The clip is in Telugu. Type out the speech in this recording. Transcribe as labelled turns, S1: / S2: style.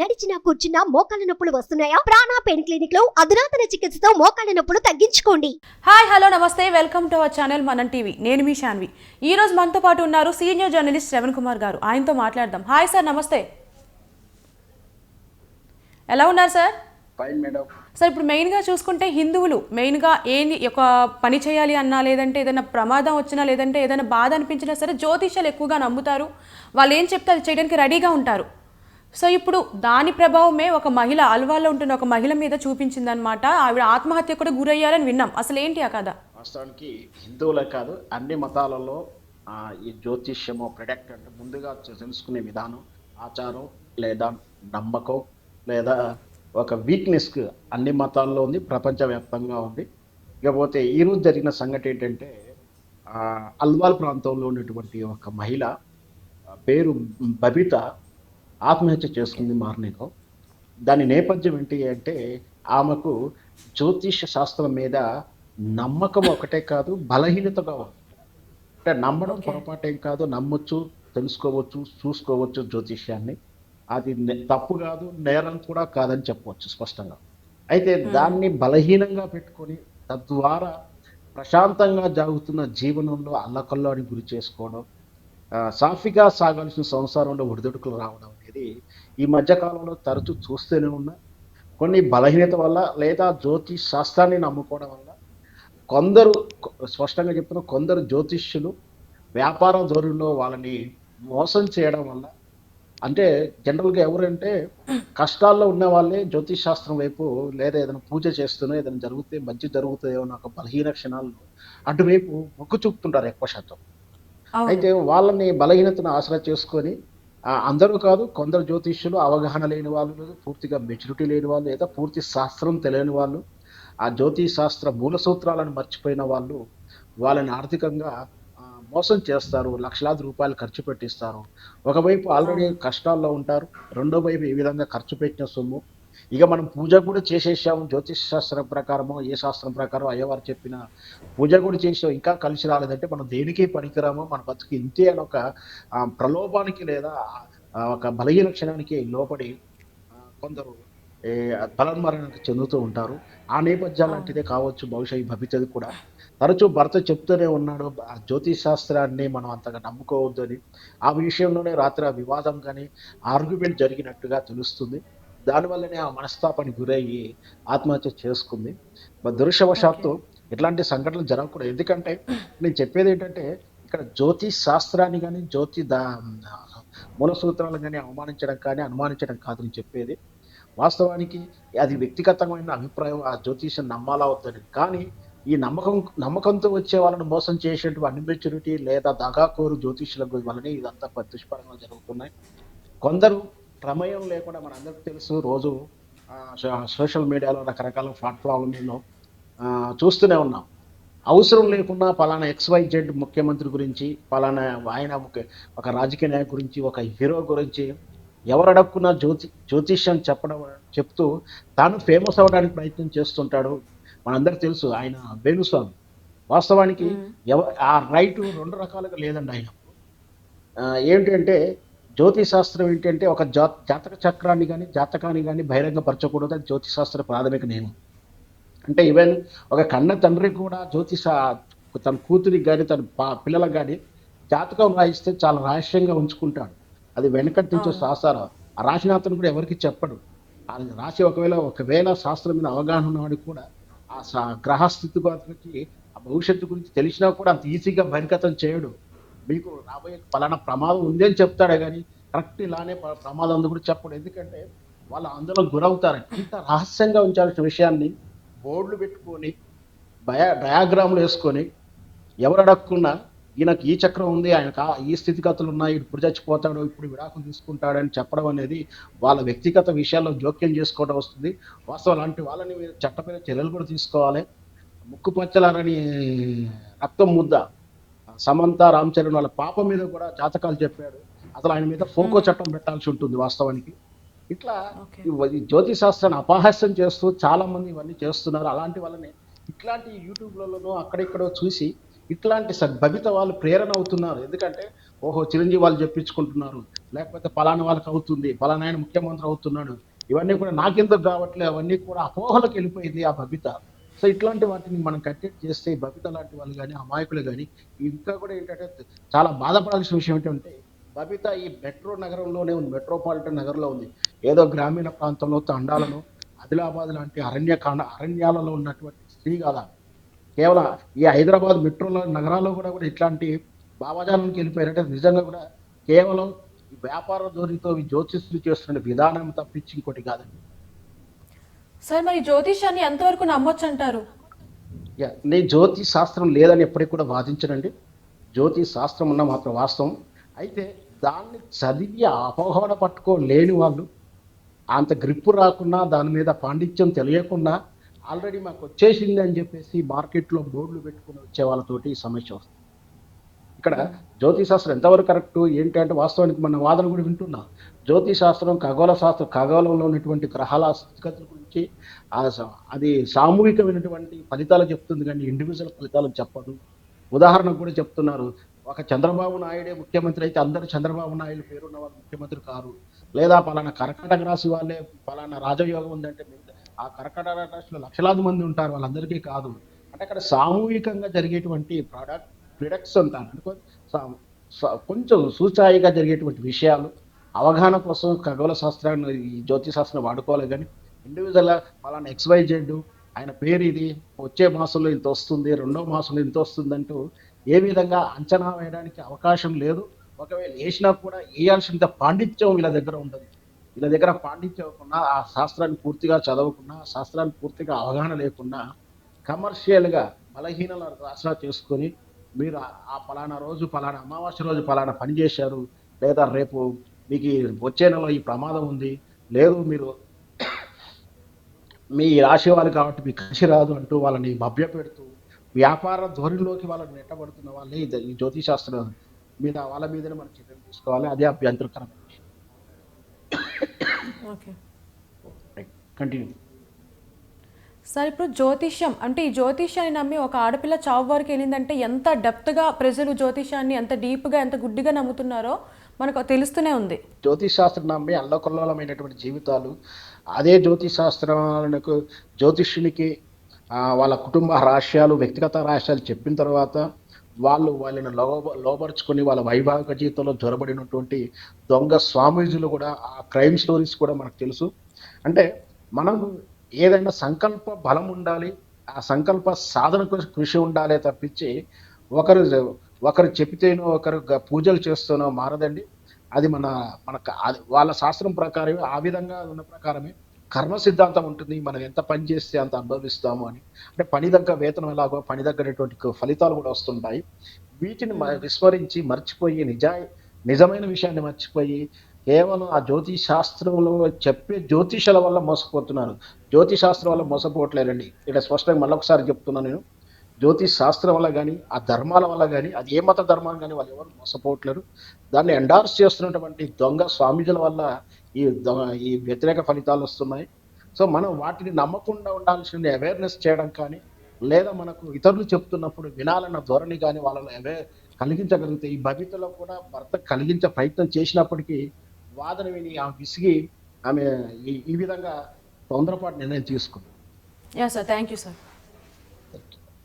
S1: నడిచినా కూర్చున్నా మోకాళ్ళ నొప్పులు వస్తున్నాయా? ప్రాణా పెయిన్ క్లినిక్లో అధునాతన చికిత్సతో మోకాళ్ళ నొప్పులు తగ్గించుకోండి.
S2: హాయ్ హలో నమస్తే. Welcome to our channel Manam TV. నేను మీ శాన్వి. ఈ రోజు మనతో పాటు ఉన్నారు సీనియర్ జర్నలిస్ట్ శ్రవణ్ కుమార్ గారు. ఆయనతో మాట్లాడదాం. హాయ్ సార్ నమస్తే. ఎలా ఉన్నారు సార్?
S3: ఫైన్ మేడం
S2: సార్ ఇప్పుడు మెయిన్గా చూసుకుంటే హిందువులు మెయిన్గా ఏంది ఒక పని చేయాలి అన్నా లేదంటే ఏదైనా ప్రమాదం వచ్చినా లేదంటే ఏదైనా బాధ అనిపించినా సరే జ్యోతిష్యాలు ఎక్కువగా నమ్ముతారు. వాళ్ళు ఏం చెప్తే అది చేయడానికి రెడీగా ఉంటారు. సో ఇప్పుడు దాని ప్రభావమే ఒక మహిళ అల్వాలో ఉంటున్న ఒక మహిళ మీద చూపించిందనమాట ఆవిడ ఆత్మహత్య కూడా గురయ్యారని విన్నాం. అసలు ఏంటి ఆ కథ?
S3: వాస్తవానికి హిందువులే కాదు అన్ని మతాలలో ఈ జ్యోతిష్యము ప్రొడక్ట్ అంటే ముందుగా తెలుసుకునే విధానం ఆచారం లేదా నమ్మకం లేదా ఒక వీక్నెస్ అన్ని మతాల్లో ఉంది ప్రపంచవ్యాప్తంగా ఉంది. ఇకపోతే ఈరోజు జరిగిన సంగతి ఏంటంటే అల్వాల్ ప్రాంతంలో ఉన్నటువంటి ఒక మహిళ పేరు బబిత. ఆత్మహత్య చేసుకుంది మార్నింగ్. దాని నేపథ్యం ఏంటి అంటే ఆమెకు జ్యోతిష శాస్త్రం మీద నమ్మకం ఒకటే కాదు బలహీనతగా ఉంది. అంటే నమ్మడం పొరపాటు ఏం కాదు నమ్మొచ్చు తెలుసుకోవచ్చు చూసుకోవచ్చు జ్యోతిష్యాన్ని. అది తప్పు కాదు నేరం కూడా కాదని చెప్పవచ్చు స్పష్టంగా. అయితే దాన్ని బలహీనంగా పెట్టుకొని తద్వారా ప్రశాంతంగా జరుగుతున్న జీవనంలో అల్లకల్లోని గురి చేసుకోవడం సాఫీగా సాగాల్సిన సంసారంలో ఒడిదొడుకులు రావడం అనేది ఈ మధ్య కాలంలో తరచూ చూస్తూనే ఉన్నా కొన్ని బలహీనత వల్ల లేదా జ్యోతిష్ శాస్త్రాన్ని నమ్ముకోవడం వల్ల కొందరు స్పష్టంగా చెప్తున్న కొందరు జ్యోతిష్యులు వ్యాపార ధోరణిలో వాళ్ళని మోసం చేయడం వల్ల అంటే జనరల్గా ఎవరంటే కష్టాల్లో ఉన్న వాళ్ళే జ్యోతిష్ శాస్త్రం వైపు లేదా ఏదైనా పూజ చేస్తున్నా ఏదైనా జరిగితే మంచి జరుగుతుందో ఒక బలహీన క్షణాల్లో అటువైపు మొక్కు చూపుతుంటారు ఎక్కువ శాతం. అయితే వాళ్ళని బలహీనతను ఆసరా చేసుకొని అందరూ కాదు కొందరు జ్యోతిష్యులు అవగాహన లేని వాళ్ళు పూర్తిగా మెచ్యూరిటీ లేని వాళ్ళు లేదా పూర్తి శాస్త్రం తెలియని వాళ్ళు ఆ జ్యోతిష్ శాస్త్ర మూల సూత్రాలను మర్చిపోయిన వాళ్ళు వాళ్ళని ఆర్థికంగా మోసం చేస్తారు లక్షలాది రూపాయలు ఖర్చు పెట్టిస్తారు. ఒకవైపు ఆల్రెడీ కష్టాల్లో ఉంటారు రెండో వైపు ఈ విధంగా ఖర్చు పెట్టిన సొమ్ము ఇక మనం పూజ కూడా చేసేసాము. జ్యోతిష్ శాస్త్రం ప్రకారమో ఏ శాస్త్రం ప్రకారం అయ్యవారు చెప్పిన పూజ కూడా చేసాం ఇంకా కలిసి రాలేదంటే మనం దేనికి పనికిరామో మన బతుకు ఇంతే అని ఒక ఆ, ప్రలోభానికి లేదా ఒక బలహీన క్షణానికి లోపడి కొందరు ఏ, బలన్మరణకు చెందుతూ ఉంటారు. ఆ నేపథ్యం లాంటిదే కావచ్చు బహుశా ఈ భవితది కూడా. తరచూ భర్త చెప్తూనే ఉన్నాడు. ఆ జ్యోతిష్ శాస్త్రాన్ని మనం అంతగా నమ్ముకోవద్దని. ఆ విషయంలోనే రాత్రి ఆ వివాదం కానీ ఆర్గ్యుమెంట్ జరిగినట్టుగా తెలుస్తుంది. దానివల్లనే ఆ మనస్తాపానికి గురయ్యి ఆత్మహత్య చేసుకుంది. మరి దురదృష్టవశాత్తు ఇట్లాంటి సంఘటనలు జరగకూడదు ఎందుకంటే నేను చెప్పేది ఏంటంటే ఇక్కడ జ్యోతి శాస్త్రాన్ని కానీ జ్యోతి దా మూల సూత్రాలను కానీ అవమానించడం కానీ అనుమానించడం కాదు నేను చెప్పేది. వాస్తవానికి అది వ్యక్తిగతమైన అభిప్రాయం ఆ జ్యోతిషం నమ్మాలా వద్దని. కానీ ఈ నమ్మకం నమ్మకంతో వచ్చే వాళ్ళని మోసం చేసేటువంటి అన్మెచ్యూరిటీ లేదా దగాకోరు జ్యోతిషుల వల్లనే ఇదంతా దుష్పరిణామాలు జరుగుతున్నాయి. కొందరు ప్రమేయం లేకుండా మనందరికీ తెలుసు రోజు సోషల్ మీడియాలో రకరకాల ప్లాట్ఫామ్లలో చూస్తూనే ఉన్నాం. అవసరం లేకుండా పలానా ఎక్స్వై జెడ్ ముఖ్యమంత్రి గురించి పలానా ఆయన ఒక రాజకీయ నాయకు గురించి ఒక హీరో గురించి ఎవరు అడక్కున్నా జ్యోతి జ్యోతిష్యం చెప్పడం చెప్తూ తాను ఫేమస్ అవ్వడానికి ప్రయత్నం చేస్తుంటాడు. మనందరికి తెలుసు ఆయన వేణుస్వామి. వాస్తవానికి ఎవ ఆ రైట్ రెండు రకాలుగా లేదండి ఆయన. ఏంటంటే శాస్త్రం ఏంటంటే ఒక జా జాతక చక్రాన్ని కానీ జాతకాన్ని కానీ బహిరంగపరచకూడదు. అది జ్యోతిష్ శాస్త్ర ప్రాథమిక నియమం. అంటే ఈవెన్ ఒక కన్న తండ్రి కూడా జ్యోతిష తన కూతురికి కానీ తన పా- పిల్లలకు కానీ జాతకం రాయిస్తే చాలా రహస్యంగా ఉంచుకుంటాడు. అది వెనకటి నుంచి వస్తే ఆచారం ఆ రాసిన అతను కూడా ఎవరికి చెప్పడు. రాసి ఒకవేళ ఒకవేళ శాస్త్రం మీద అవగాహన ఉన్నవాడికి కూడా ఆ స- గ్రహ స్థితి గురించి ఆ భవిష్యత్తు గురించి తెలిసినా కూడా అంత ఈజీగా బహిర్గతం చేయడు. మీకు రాబోయే పలానా ప్రమాదం ఉంది అని చెప్తాడే కానీ కరెక్ట్ ఇలానే ప్రమాదం ఉంది కూడా చెప్పడు. ఎందుకంటే వాళ్ళు అందులో గురవుతారు. ఇంత రహస్యంగా ఉంచాల్సిన విషయాన్ని బోర్డులు పెట్టుకొని డయా డయాగ్రామ్లు వేసుకొని ఎవరు అడగకుండా ఈయనకు ఈ చక్రం ఉంది ఆయనకు ఈ స్థితిగతులు ఉన్నాయి ఇప్పుడు చచ్చిపోతాడు ఇప్పుడు విడాకులు తీసుకుంటాడని చెప్పడం అనేది వాళ్ళ వ్యక్తిగత విషయాల్లో జోక్యం చేసుకోవడం వస్తుంది. వాస్తవం అలాంటి వాళ్ళని మీరు చట్టపర చర్యలు కూడా తీసుకోవాలి. ముక్కు పచ్చలారని రక్తం ముద్ద సమంత రామ్ చరణ్ వాళ్ళ పాప మీద కూడా జాతకాలు చెప్పాడు. అసలు ఆయన మీద ఫోకో చట్టం పెట్టాల్సి ఉంటుంది వాస్తవానికి. ఇట్లా జ్యోతిష్ శాస్త్రాన్ని అపహాస్యం చేస్తూ చాలా మంది ఇవన్నీ చేస్తున్నారు. అలాంటి వాళ్ళని ఇట్లాంటి యూట్యూబ్లలోనూ అక్కడిక్కడో చూసి ఇట్లాంటి స- భవిత వాళ్ళు ప్రేరణ అవుతున్నారు. ఎందుకంటే ఓహో చిరంజీవి వాళ్ళు చెప్పించుకుంటున్నారు. లేకపోతే పలానా వాళ్ళకి అవుతుంది. పలానా ఆయన ముఖ్యమంత్రి అవుతున్నాడు. ఇవన్నీ కూడా నాకెందుకు కావట్లేదు అవన్నీ కూడా అపోహలకు వెళ్ళిపోయింది ఆ భవిత. సో ఇట్లాంటి వాటిని మనం కట్టెట్ చేస్తే బబిత లాంటి వాళ్ళు కానీ అమాయకులు కానీ ఇంకా కూడా ఏంటంటే చాలా బాధపడాల్సిన విషయం ఏంటంటే బబిత ఈ మెట్రో నగరంలోనే ఉంది మెట్రోపాలిటన్ నగరంలో ఉంది. ఏదో గ్రామీణ ప్రాంతంలో తండాలను ఆదిలాబాద్ లాంటి అరణ్యకాండ అరణ్యాలలో ఉన్నటువంటి స్త్రీ కాదా కేవలం ఈ హైదరాబాద్ మెట్రోలో నగరాల్లో కూడా కూడా ఇట్లాంటి భావజాలానికి వెళ్ళిపోయారంటే నిజంగా కూడా కేవలం వ్యాపార ధోరణితో ఈ జ్యోతిష్యులు చేస్తున్న విధానం తప్పించి ఇంకోటి కాదండి.
S2: సార్ మరి జ్యోతిషాన్ని ఎంతవరకు నమ్మొచ్చు అంటారు
S3: నేను జ్యోతి శాస్త్రం లేదని ఎప్పటికి కూడా వాదించనండి. జ్యోతి శాస్త్రం ఉన్న మాత్రం వాస్తవం. అయితే దాన్ని చదివి అపోహన పట్టుకోలేని వాళ్ళు అంత గ్రిప్పు రాకున్నా దాని మీద పాండిత్యం తెలియకుండా ఆల్రెడీ మాకు వచ్చేసింది అని చెప్పేసి మార్కెట్లో బోర్డులు పెట్టుకుని వచ్చే వాళ్ళతోటి ఈ సమస్య వస్తుంది. ఇక్కడ జ్యోతిశాస్త్రం ఎంతవరకు కరెక్ట్ ఏంటి అంటే వాస్తవానికి మన వాదన కూడా వింటున్నాం. జ్యోతిశాస్త్రం ఖగోళ శాస్త్రం ఖగోళంలో ఉన్నటువంటి గ్రహాల స్థితిగతుల గురించి అది సామూహికమైనటువంటి ఫలితాలు చెప్తుంది కానీ ఇండివిజువల్ ఫలితాలు చెప్పదు. ఉదాహరణకు కూడా చెప్తున్నారు ఒక చంద్రబాబు నాయుడే ముఖ్యమంత్రి అయితే అందరూ చంద్రబాబు నాయుడు పేరున్న వాళ్ళు ముఖ్యమంత్రి కారు. లేదా పలానా కర్కాటక రాశి వాళ్ళే పలానా రాజయోగం ఉందంటే ఆ కర్కాటక రాశిలో లక్షలాది మంది ఉంటారు వాళ్ళందరికీ కాదు. అంటే అక్కడ సామూహికంగా జరిగేటువంటి ప్రోడక్ట్ ప్రిడక్ట్స్ అంటారు కొంచెం సూచాయిగా జరిగేటువంటి విషయాలు అవగాహన కోసం ఖగోళ శాస్త్రాన్ని ఈ జ్యోతిష్ శాస్త్రం వాడుకోవాలి కానీ ఇండివిజువల్ పలానా ఎక్స్వై జెడ్ ఆయన పేరు ఇది వచ్చే మాసంలో ఇంత వస్తుంది రెండో మాసంలో ఇంత వస్తుంది అంటూ ఏ విధంగా అంచనా వేయడానికి అవకాశం లేదు. ఒకవేళ వేసినా కూడా వేయాల్సినంత పాండిత్యం వీళ్ళ దగ్గర ఉండదు. వీళ్ళ దగ్గర పాండిత్యం ఇవ్వకుండా ఆ శాస్త్రాన్ని పూర్తిగా చదవకుండా శాస్త్రాన్ని పూర్తిగా అవగాహన లేకుండా కమర్షియల్గా బలహీనల రాసా చేసుకొని మీరు ఆ- పలానా రోజు పలానా అమావాస్య రోజు పలానా పని చేశారు లేదా రేపు మీకు వచ్చే నెలలో ఈ ప్రమాదం ఉంది లేదు మీరు మీ రాశి వారు కాబట్టి మీకు కలిసి రాదు అంటూ వాళ్ళని మభ్యపెడుతూ వ్యాపార ధోరణిలోకి వాళ్ళని నెట్టబడుతున్న వాళ్ళే ఈ జ్యోతిశాస్త్రం మీద వాళ్ళ మీదనే మనం చర్యలు తీసుకోవాలి. అదే
S2: ఓకే.
S3: కంటిన్యూ
S2: సార్ ఇప్పుడు జ్యోతిష్యం అంటే ఈ జ్యోతిష్యాన్ని నమ్మి ఒక ఆడపిల్ల చావు వరకు వెళ్ళిందంటే ఎంత డెప్త్గా ప్రజలు జ్యోతిష్యాన్ని ఎంత డీప్గా ఎంత గుడ్డిగా నమ్ముతున్నారో మనకు తెలుస్తూనే ఉంది.
S3: జ్యోతిష్ శాస్త్రం నమ్మి అల్లకొల్లమైనటువంటి జీవితాలు అదే జ్యోతిష్ శాస్త్రాలకు జ్యోతిష్యునికి వాళ్ళ కుటుంబ రహస్యాలు వ్యక్తిగత రహస్యాలు చెప్పిన తర్వాత వాళ్ళు వాళ్ళని లోబ లోపరుచుకొని వాళ్ళ వైవాహిక జీవితంలో జ్వరబడినటువంటి దొంగ స్వామీజీలు కూడా ఆ క్రైమ్ స్టోరీస్ కూడా మనకు తెలుసు. అంటే మనం ఏదైనా సంకల్ప బలం ఉండాలి ఆ సంకల్ప సాధనకు కృషి ఉండాలి తప్పించి ఒకరు ఒకరు చెప్తేనో ఒకరు పూజలు చేస్తేనో మారదండి. అది మన మన క- అది వాళ్ళ శాస్త్రం ప్రకారమే ఆ విధంగా ఉన్న ప్రకారమే కర్మ సిద్ధాంతం ఉంటుంది. మనం ఎంత పని చేస్తే అంత అనుభవిస్తాము అని. అంటే పని దగ్గర వేతనం ఎలాగో పని దగ్గరటువంటి ఫలితాలు కూడా వస్తుంటాయి. వీటిని విస్మరించి మర్చిపోయి నిజా నిజమైన విషయాన్ని మర్చిపోయి కేవలం ఆ జ్యోతిష్ శాస్త్రంలో చెప్పే జ్యోతిషాల వల్ల మోసపోతున్నారు. జ్యోతిష్ శాస్త్రం వల్ల మోసపోవట్లేదండి. ఇక్కడ స్పష్టంగా మళ్ళొకసారి చెప్తున్నాను నేను. జ్యోతిష్ శాస్త్రం వల్ల కానీ ఆ ధర్మాల వల్ల కానీ అది ఏ మత ధర్మాలు కానీ వాళ్ళు ఎవరు మోసపోవట్లేరు. దాన్ని ఎండార్స్ చేస్తున్నటువంటి దొంగ స్వామీజుల వల్ల ఈ దొంగ ఈ వ్యతిరేక ఫలితాలు వస్తున్నాయి. సో మనం వాటిని నమ్మకుండా ఉండాల్సిన అవేర్నెస్ చేయడం కానీ లేదా మనకు ఇతరులు చెప్తున్నప్పుడు వినాలన్న ధోరణి కానీ వాళ్ళలో అవే కలిగించగలిగితే ఈ భవితలో కూడా భర్త కలిగించే ప్రయత్నం చేసినప్పటికీ వాదన విని ఆ విసిగి ఆమె ఈ ఈ విధంగా తొందరపాటు నిర్ణయం తీసుకుంది.
S2: Yeah sir thank you sir